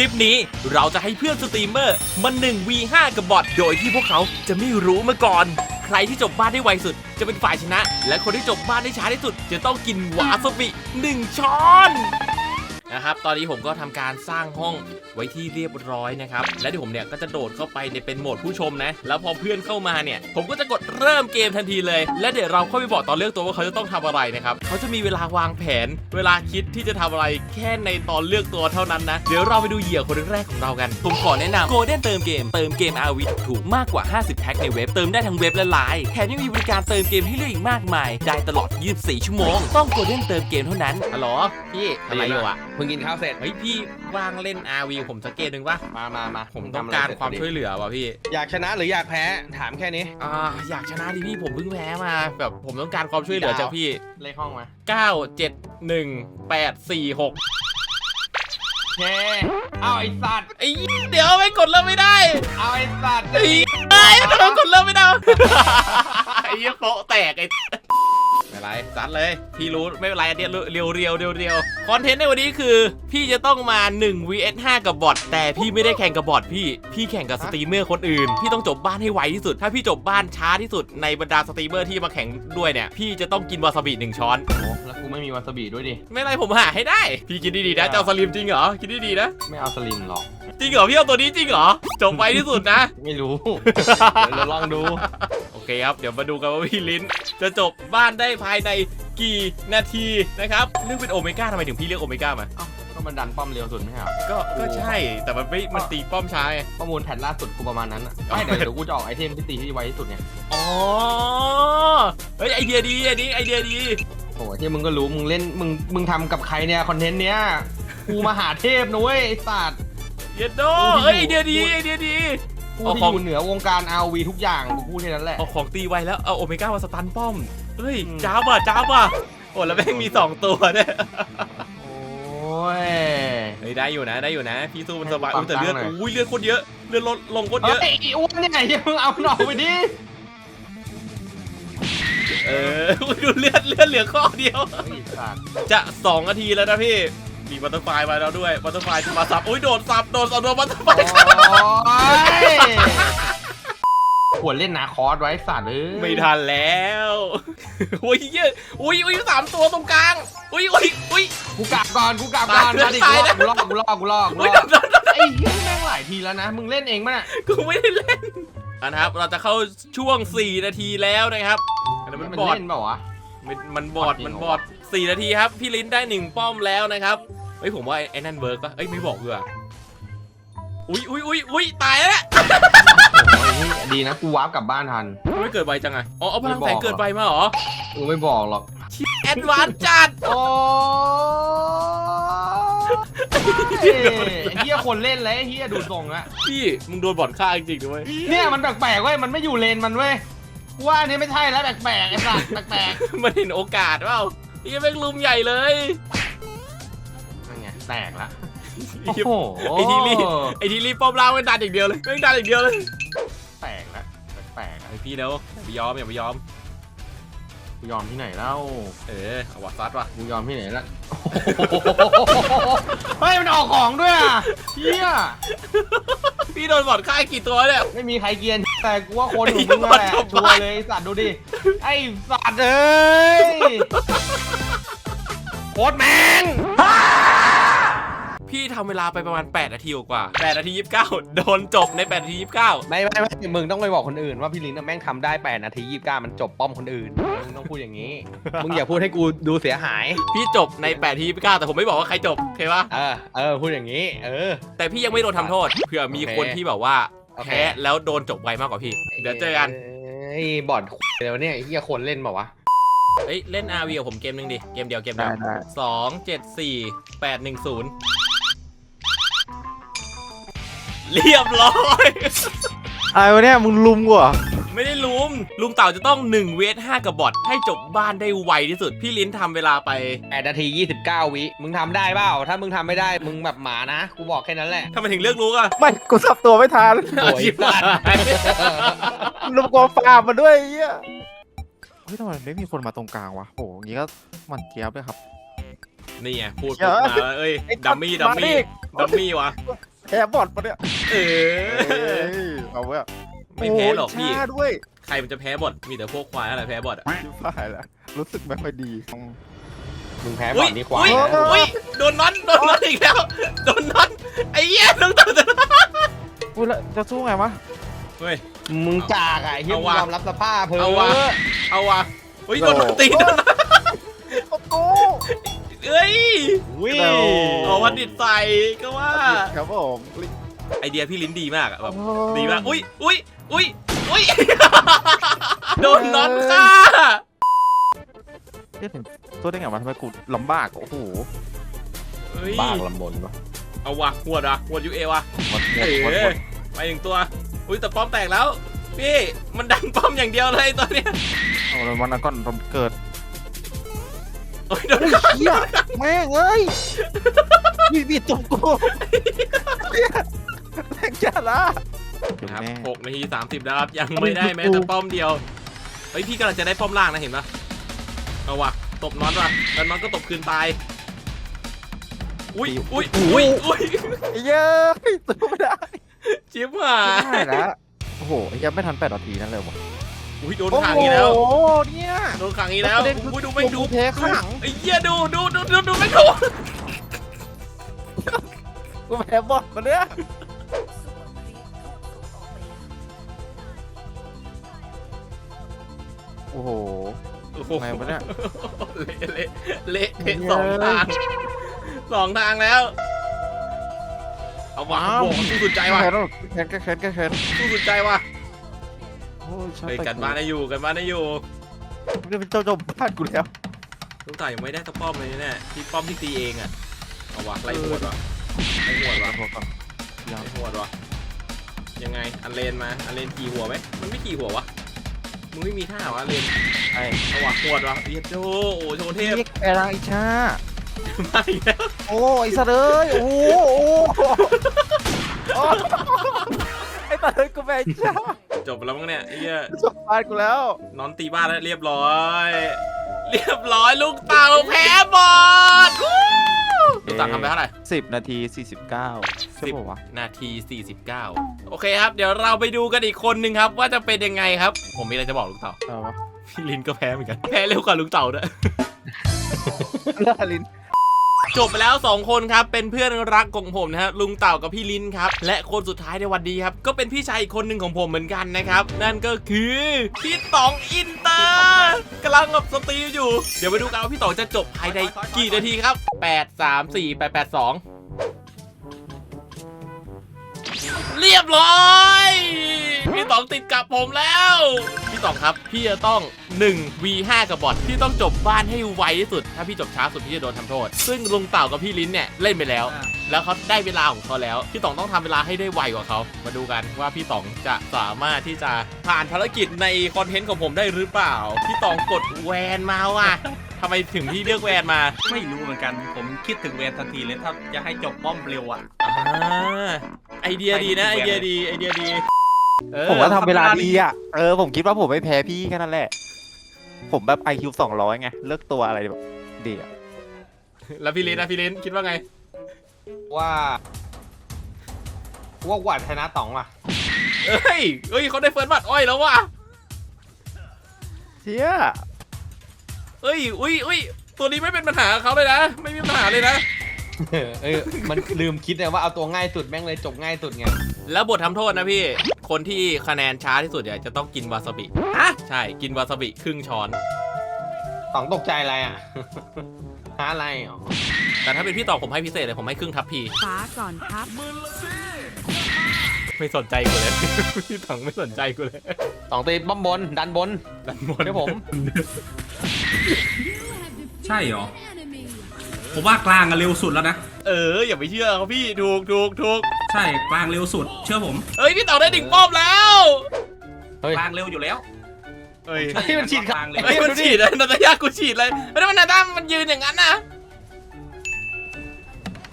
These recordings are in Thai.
ลิปนี้เราจะให้เพื่อนสตรีมเมอร์มา1 v 5กับบอทโดยที่พวกเขาจะไม่รู้มาก่อน ใครที่จบบ้านได้ไวสุด จะเป็นฝ่ายชนะ และคนที่จบบ้านได้ช้าที่สุด จะต้องกินวาซาบิ1ช้อน นะครับ ตอนนี้ผมก็ทำการสร้างห้องไว้ที่เรียบร้อยนะครับ และเดี๋ยวผมเนี่ยก็จะโดดเข้าไปในเป็นโหมดผู้ชมนะ แล้วพอเพื่อนเข้ามาเนี่ย ผมก็จะกดเริ่มเกมทันทีเลย และเดี๋ยวเราเข้าไปบอกตอนเลือกตัวว่าเขาจะต้องทำอะไรนะครับ เขาจะมีเวลาวางแผน เวลาคิดที่จะทำอะไรแค่ในตอนเลือกตัวเท่านั้นนะ เดี๋ยวเราไปดูเหยื่อคนแรกของเรากัน ผมขอแนะนำ Golden เติมเกม เติมเกม RV ถูกมากกว่า 50 แพ็คในเว็บ เติมได้ทั้งเว็บและไลน์ แถมยังมีบริการเติมเกมให้เลือกอีกมากมาย ได้ตลอด 24 ชั่วโมง ต้อง Golden เติมเกมเท่านั้นฮัลโหลพี่อะไรอยู่อะพิ่งกินข้าวเสร็จ เฮ้ยพี่ว่างเล่น RV ผมสักเกมหนึ่งปะมามามาผมต้องการความช่วยเหลือว่ะพี่ อยากชนะหรืออยากแพ้ถามแค่นี้ อ่าอยากชนะดิพี่ผมเพิ่งแพ้มา แบบผมต้องการความช่วยเหลือจากพี่เลขห้องมา9 7 1 8 4 6แค่เอาไอ้สัตว์ไอ้เดี๋ยวไม่กดเริ่มไม่ได้ เอาไอ้สัตว์ไอ้ไอ้ทำไมกดเริ่มไม่ได้ไอ้เหี้ยโป๊ะแตกไอ้ไม่ เป็นไรสัดเลยพี่รู้ไม่เป็นไรอันเนี้ยเรียวเรียวเรียวเรียวคอนเทนต์ในวันนี้คือ พี่จะต้องมา 1 vs 5 กับบอทแต่พี่ไม่ได้แข่งกับบอทพี่ พี่แข่งกับสตรีมเมอร์คนอื่น พี่ต้องจบบ้านให้ไวที่สุด ถ้าพี่จบบ้านช้าที่สุดในบรรดาสตรีมเมอร์ที่มาแข่งด้วยเนี่ย พี่จะต้องกินวาซาบิหนึ่งช้อนโแล้วกูไม่มีวาซาบิด้วยดิ ไม่เป็นไรผมหาให้ได้ พี่คิดดีๆนะเจ้าสลิมจริงเหรอ คิดดีๆนะ ไม่เอาสลิมหรอก จริงเหรอพี่เอาตัวนี้จริงเหรอ จบไวที่สุดนะ ไม่รู้ เดี๋ยวเราลองดู โอเคครับ เดี๋ยวมาดูกันว่าพี่ลิ้น จะจบบ้านได้ภายในกี่นาทีนะครับเรื่องเป็นโอเมก้าทำไมถึงพี่เลือกโอเมก้ามาเอ้าก็มันดันป้อมเร็วสุดไม่ใช่เหรอก็ ก็ใช่ แต่มันไม่ มันตีป้อมช้าไง ข้อมูลแผ่นล่าสุดกูประมาณนั้นอะเอาไม่เดี๋ยวเดี๋ยวกูจะออกไอเทมที่ตีที่ไวที่สุดเนี่ย อ๋อ เฮ้ยไอเดียดีอันนี้ไอเดียดี โอ้ยที่มึงก็รู้มึงเล่นมึงมึงทำกับใครเนี่ยคอนเทนต์เนี้ยกูมาหาเทพนะเว้ยไอ้สัตว์ เยดโดโอ้เฮ้ยพี่ไอเดียดีอยู่ไอเดียดี กูเอาที่ของอยู่เหนือวงการ RV ทุกอย่างกูพูดแค่นั้นแหละ เอาของตีไวแล้วเอาโอเมก้ามาสตันป้อมเฮ้ยอืม จ้าบอะจ้าบอะโอ้แล้วแม่งมีสองตัวเนี่ยโอ้ย เฮ้ยได้อยู่นะได้อยู่นะ พี่สู้มันสบายให้อุ้ยแต่เลือดความตั้งหน่อย อุ้ยเลือดโคตรเยอะเลือดลดลงโคตรเอ้เยอะยไอ้อ้วนเนี่ยอย่ามึงเอาหนออกไปดิ เอออุ๊ยดูเลือด เลือดเหลือข้อเดียวไอ้สัตว์จะสองนาทีแล้วนะพี่ มีบัตเตอร์ไฟมาแล้วด้วย บัตเตอร์ไฟจะมาสับ อุ้ยโดดสับ โดดสับโดนบัตเตอร์ไฟโอ้ยควรเล่นนาคอสไว้สัตว์เอ้ยไม่ทันแล้วอุ้ยเยอะอุ้ยอุ้ยสามตัวตรงกลาง อุ้ยอุ้ยอุ้ย กูกลับก่อนกูกลับก่อนตายมาดิตาย กูรอกูรอกูรอกูอุ้ยรโดอนโดนไอ้เหี้ยแม่งหลายทีแล้วนะ มึงเล่นเองมั้ยน่ะกูไม่ได้เล่นอะนะครับ เราจะเข้าช่วง 4 นาทีแล้วนะครับอันนั้นมัมันนบอด เล่นเปล่าวะ มันมันบอดจริงมันเหรอบอดสี่นาทีครับ พี่ลิ้นได้หนึ่งป้อมแล้วนะครับเฮ้ยผมว่าไอ้ไอ้นั่นเวิร์กปะเอ้ยไม่บอกเลยอุ้ยอุ้ยอุ้ยอุ้ยตายแล้วโอ้ยดีนะกูวาร์ปกลับบ้านทันไม่เกิดไวจังไงอ๋อเอาพลังไม่บอกแฝงเกิดไวมาเหรอกูไม่บอกหรอกแอดวานซ์จัดโอ้ยไอ้เฮียคนเล่นแล้วไอ้เฮียดูทรงอะพี่มึงโดนบ่อนฆ่าจริงๆด้วยเนี่ยมันแปลกๆเว้ยมันไม่อยู่เลนมันเว้ย กูว่าอันนี้ไม่ใช่แล้วแปลกๆไอ้สัสแปลกมันเห็นโอกาสเปล่าพี่แม่งลุมใหญ่เลยๆนั่นไงแตกละไอ้โอ้เหี้ยโหไอ้ทีรีไอ้ทีรีป้อมล่างมันดันอย่างเดียวเลยไม่งดันอย่างเดียวเลยแตกละแปลกๆอะไอพี่แล้วอย่าไปยอมอย่าไปยอม กูยอมที่ไหนเล่าเออเอาวัดซัดว่ะกูยอมที่ไหนละเฮ้ยมันออกของด้วยอะเฮียพี่โดนบ่อนฆ่ากี่ตัวเนี่ย ไม่มีใครเกรียนแต่กูว่าคนของมึงนั่นแหละไอ้ชัวบ้าร์เลยไอ้สัตว์ดูดิไอ้สัตว์เอ้ยโคตรแมง พี่ทำเวลาไปประมาณ8นาทีกว่า8นาที29 โดนจบใน8นาที29 ไม่ไม่ไม่มึงต้องไปบอกคนอื่นว่าพี่ลินน่ะแม่งทำได้8นาที29มันจบป้อมคนอื่นมึงต้องพูดอย่างนี้ มึงอย่าพูดให้กูดูเสียหาย พี่จบใน8นาที29 แต่ผมไม่บอกว่าใครจบโอเคปะเออเออพูดอย่างนี้ เออ แต่พี่ยังไม่โดนทำโทษเผื่อมีคนที่แบบว่าโอเคแพ้แล้วโดนจบไวมากกว่าพี่ เดี๋ยวเจอกันไอ้บอดเดี๋ยวเนี่ยไอ้เฮียคนเล่นเปล่าวะเอ้ยเล่น RV กับผมเกมหนึงดิ เกมเดียวเกมเดียวได้ได้สองเจ็ดสี่แปดหนึ่งศูนย์ เรียบร้อย อะไรวะเนี่ยมึงลุมกูเหรอไม่ได้ลุม ลุงเต่าจะต้อง1เวท5กับบอทให้จบบ้านได้ไวที่สุด พี่ลิ้นทำเวลาไป8นาที 29 วิ มึงทำได้เปล่า ถ้ามึงทำไม่ได้ มึงแบบหมานะ กูบอกแค่นั้นแหละ ทำไมถึงเลือกลุกอะไม่กูสับตัวไม่ทันโอ้ย ชิบหายลุมกอฟาร์มมาด้วยไอ้เหี้ยเฮ้ยทำไมไม่มีคนมาตรงกลางวะโหอย่างงี้ก็หมันเจี๊ยบเลยครับ นี่ไงพูดเดี๋ปุ๊ยวบมาแล้วเอ้ยไอ้ดัมมี่ดัมมี่าดิดัมมี่วะ แพ้บอดปะเนี่ยเอเอ้อ ยเอาเว้ยไม่แพ้หรอกโยพี่ช้าด้วยใครมันจะแพ้บอทมีแต่พวกควายอะไรแพ้บอทอะชิบหายแล้วรู้สึกไม่ค่อยดีมึงแพ้บอุ้อยลนี่ควายอุ้ยนะ อุ้ยโดนน็อตโดนน็อตอีกแล้วโดนน็อตไอ้เหี้ยน้องตาจะอุ้ยแล้วจะสู้ไงวะ เฮ้ย มึงจากอะไอ้เฮียเอามึงว่ะยอมรับสภาพเพอเอาว่ะ เอาว่ะเฮ้ยโดนน็อตตีโดนน็อตโอ้โห เอ้ยวิ่งเอาเอาวันดิดใส่ก็ว่า ครับผมไอเดียพี่ลิ้นดีมากอะแบบโอ้ดีมาก อุ้ยอุ้ยอุ้ยอุ้ยโดนน็อตค่ะเรียกถึงตัวได้ไงวะทำไมกูลำบากโอ้โหเฮ้ยบ้าลำบนวะเอาว่ะหัวดอะหัวยูเอว่ะหมดหมเอดหมดหมอดไปหนึ่งตัว อุ้ยแต่ป้อมแตกแล้ว พี่มันดันป้อมอย่างเดียวเลยตัวเนี้ยเอาเลยวันนั้นก่อนผมเกิด โอ้ยโดนเฮ้ยเหี้ยแม่งเอ้ยมีบีดตรงกูเหี้ยแม่งจ้าละเดี๋ยวครับแม่หกนาทีสามสิบแล้วครับ ยังไม่ได้แม้แต่ป้อมเดียวเฮ้ยพี่กำลังจะได้ป้อมล่างนะเห็นปะเอาว่ะตบน็อตว่ะแล้วน็อตก็ตบคืนตายอุ้ยอุ้ยอุ้ยอุ้ยไอ้เย้ยสู้ไม่ได้จิ๊บว่ะไม่ได้แล้วโอ้โหยังไม่ทันแปดนาทีนั่นเลยวะ อุ้ยโดนขังอีกแล้ว โอ้โหเนี่ย โดนขังอีกแล้วประเด็นคืออุ้ยดูไม่งดูกูแพ้ข้างหลัง ไอ้เหี้ยดูดูดูดูดูไม่งดูกูแพ้บอลมาเนี่ยโอ้โห โอ้โหทำไมวะเนี่ยเละเละเละเทะเย้สองทางสองทางแล้ว เอาว่ะว้าวโบกสู้สุดใจว่ะแค้นแค้นแค้นแค้นแค้นสู้สุดใจว่ะโอ้ยชาเฮ้ยติกันบ้านได้อยู่กันบ้านได้อยู่กูจะเป็นเจ้าเจ้าบ้านกูแล้วลูกต่ายยังไม่ได้สักป้อมเลยเนี่ยที่ป้อมที่ตีเองอะเอาว่ะไล่หวดว่ะไล่หวดว่ะพอก่อนยังไล่หวดว่ะยังไงอันเลนมาอันเลนขี่หัวไหมมันไม่ขี่หัววะมึงไม่มีท่าวะอันเลนไอ้เอาว่ะหวดว่ะเอียดโจโอ้โชว์เทพเรียกแอร์อิชามาอีกแล้วโอ้ยสัตว์เอ้ยโอ้โหโอ้โหโอ้ไอ้สัตว์เอ้ยกูแพ้อิชา จบแล้วมั้งเนี่ยไอ้เหี้ยจบบ้านกูแล้วนอนตีบ้านแล้วเรียบร้อย เรียบร้อยลูกเต่าแพ้บอลวู้ลูกเต่าทำไปเท่าไหร่สิบนาทีสี่สิบเก้าใช่ปะวะ นาที 49 โอเคครับ เดี๋ยวเราไปดูกันอีกคนหนึ่งครับ ว่าจะเป็นยังไงครับ ผมมีอะไรจะบอกลูกเต่า เอาวะพี่ลินก็แพ้เหมือนกัน แพ้เร็วกว่าลูกเต่าด้วย เลือดลิน จบไปแล้ว 2 คนครับ เป็นเพื่อนรักของผมนะครับลุงเต่ากับพี่ลินครับ และคนสุดท้ายในวันนี้ครับ ก็เป็นพี่ชายอีกคนหนึ่งของผมเหมือนกันนะครับ นั่นก็คือพี่ต๋องอินเตอร์กำลังกับสตรีมอยู่ เดี๋ยวไปดูกันว่าพี่ต๋องจะจบภายในกี่นาทีครับ 8 3 4 8 8 2 เรียบร้อย พี่ต๋องติดกับผมแล้ว พี่ต๋องครับ พี่จะต้อง 1 v5 กับบอทพี่ต้องจบบ้านให้ไวที่สุด ถ้าพี่จบช้าสุดพี่จะโดนทำโทษ ซึ่งลุงเต่ากับพี่ลิ้นเนี่ยเล่นไปแล้ว แล้วเขาได้เวลาของเขาแล้ว พี่ต๋องต้องทำเวลาให้ได้ไวกว่าเขา มาดูกันว่าพี่ต๋องจะสามารถที่จะผ่านภารกิจในคอนเทนต์ของผมได้หรือเปล่า พี่ต๋องกดแวนมาว่ะทำไมถึงพี่เลือกแวนมา ไม่รู้เหมือนกัน ผมคิดถึงเวนทันทีเลยถ้าจะให้จบป้อมเร็วอะ อ่าไอเดียดีนะไอเดียดีไอเดียดีเออ ผมว่าทำเวลาดีอะ เออผมคิดว่าผมไม่แพ้พี่แค่นั้นแหละ ผมแบบ IQ สองร้อยไง เลือกตัวอะไรแบบดีอะ แล้วพี่ลินนะพี่ลินคิดว่าไง ว่าว่าหวัดชนะต๋องว่ะเอ้ยเอ้ยเขาได้เฟิร์สบัตรอ้อยแล้วว่ะเชี่ยเอ้ย อุ้ยอุ้ยตัวนี้ไม่เป็นปัญหากับเขาเลยนะ ไม่มีปัญหาเลยนะ เออมันลืมคิดนะว่าเอาตัวง่ายสุดแม่งเลยจบง่ายสุดไง แล้วบททำโทษนะพี่ คนที่คะแนนช้าที่สุดเนี่ยจะต้องกินวาซาบิ ฮะใช่ กินวาซาบิครึ่งช้อนต๋องตกใจอะไรอะ หาอะไรอ๋อแต่ถ้าเป็นพี่ต่อผมให้พิเศษเลยผมให้ครึ่งทัพพี ฟ้าก่อนครับ ไม่สนใจกูเลย พี่ต๋องไม่สนใจกูเลยต๋องตีป้อมบน ดันบนดันบน เดี๋ยวผม ใช่เหรอ ผมว่ากลางอะเร็วสุดแล้วนะ เอออย่าไปเชื่อเขาพี่ถูกถูกถูก ใช่กลางเร็วสุด เชื่อผมเอ้ยพี่ต่อได้ดิ่งป้อมแล้วเฮ้ยกลางเร็วอยู่แล้วเอ้ยผมเฮ้ยมันฉีดกลางเร็วเฮ้ยมันฉีดเลยนาตายากูฉีดเลยไม่ได้มันนาตามันยืนอย่างนั้นนะ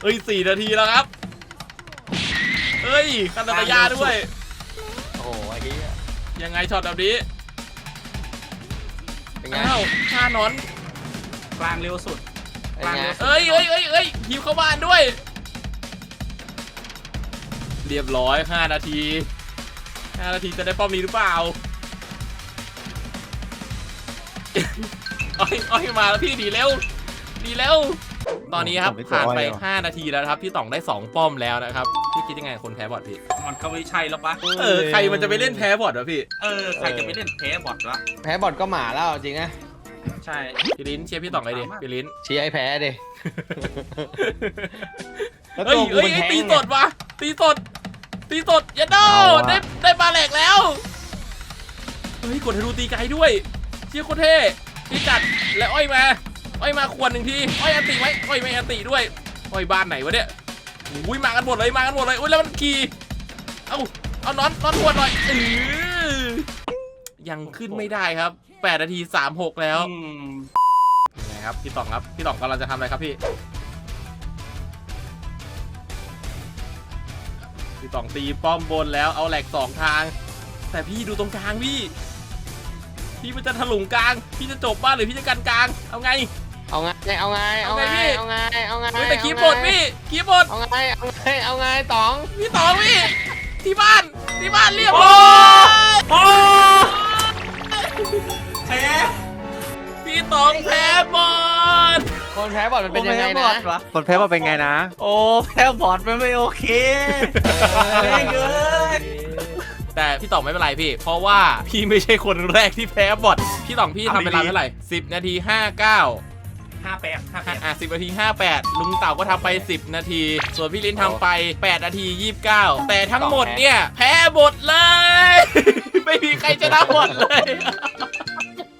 เฮ้ยสี่นาทีแล้วครับเฮ้ยคันนาตายาด้วย โอ้โหไอ้เหี้ยยังไงช็อตแบบนี้เป็นไงอ้าวฆ่านอนกลางเร็วสุด เป็นไง เอ้ยเอ้ยเอ้ยเอ้ยทีมเข้าบ้านด้วย เรียบร้อย 5 นาที 5 นาทีจะได้ป้อมนี้หรือเปล่า อ้อยอ้อยมาแล้วพี่ดีเร็ว ดีเร็ว ตอนนี้ครับ ผ่านไป 5 นาทีแล้วนะครับ พี่ต่องได้ 2 ป้อมแล้วนะครับ พี่คิดยังไงกับคนแพ้บอทพี่ มันก็ไม่ใช่แล้วปะเออใครมันจะไปเล่นแพ้บอทวะพี่ เออใครจะไปเล่นแพ้บอทวะแพ้บอลก็หมาแล้วจริงนะใช่พี่ลิ้นเชียร์พี่ต่องเลยดิพี่ลิ้นเชียร์ไอ้แพ้ดิแล้วเฮ้ยตัวกูเฮ้ยมันแท้งตีไงสดวะ ตีสดตีสดอย่าโดเอาอะได้ได้ปลาแหลกแล้ว เฮ้ยกดทะลุตีไกลด้วย เชี่ยโคตรเท่พี่จัดและอ้อยมา อ้อยมาควรหนึ่งทีอ้อยอันติไว้อ้อยไม่อันติด้วย อ้อยบ้านไหนวะเนี่ยอุ้ยมากันหมดเลยมากันหมดเลยอุ้ยแล้วมันขี่เอ้าเอาน็อตน็อตควรหน่อยเออยังขึ้นไม่ได้ครับ8นาที36 แล้วอืมยังไงครับพี่ต่องครับพี่ต่องกำลังจะทำอะไรครับพี่ พี่ต่องตีป้อมบนแล้วเอาแหลกสองทาง แต่พี่ดูตรงกลางพี่ พี่มันจะถลุงกลาง พี่จะจบบ้านหรือพี่จะกันกลาง เอาไง เอาไงเอาไงเอาไงเอาไงพี่เอาไงเอาไงเฮ้ยแต่คีย์บอร์ดพี่คีย์บอร์ดเอาไงเอาไงเอาไงต๋องพี่ต่องพี่ที่บ้านที่บ้านเรียบร้โอ้อยโอ้แพ้พี่ต่องแพ้บอล คนแพ้บอลมันเป็นยังไงบนะอดวะคนแพ้บอดเป็นไงนะ โอ้แพ้บอทมันไม่โอเคแม่งเอ้ยแต่พี่ต่องไม่เป็นไรพี่ เพราะว่าพี่ไม่ใช่คนแรกที่แพ้บอทพี่ต่องพี่ทำเวลาเท่าไหร่10 นาที 59ห้าแปดห้าแปดอะ10 นาที 58 ลุงเต่าก็ทำไป 10 นาที ส่วนพี่ลิ้นทำไป 8 นาที 29 แต่ทั้งหมดเนี่ย แพ้หมดเลย ไม่มีใครชนะหมดเลยเพ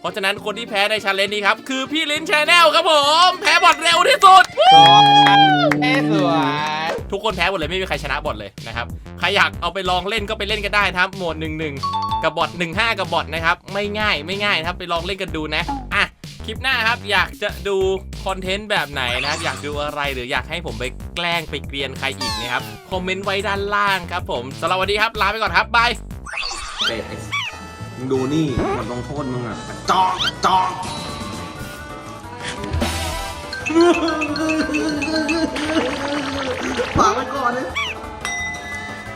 ราะฉะนั้นคนที่แพ้ในชาเลนจ์นี้ครับคือพี่ลิ้นชาแนลครับผม แพ้บอทเร็วที่สุดเอ้สวยทุกคนแพ้หมดเลยไม่มีใครชนะบอทเลยนะครับใครอยากเอาไปลองเล่นก็ไปเล่นกันได้นะครับโหมด1-1กับบอท1-5 กับบอทนะครับไม่ง่ายไม่ง่ายนะครับไปลองเล่นกันดูนะอะคลิปหน้าครับอยากจะดูคอนเทนต์แบบไหนนะครับอยากดูอะไรหรืออยากให้ผมไปแกล้งไปเกรียนใครอีกนะครับคอมเมนต์ไว้ด้านล่างครับผมสำหรับวันนี้ครับลาไปก่อนครับบายเป็ดไอ้มึ งดูนี่บทลงโทษมึงอะจอกจอกฝากไว้ก่อนเลย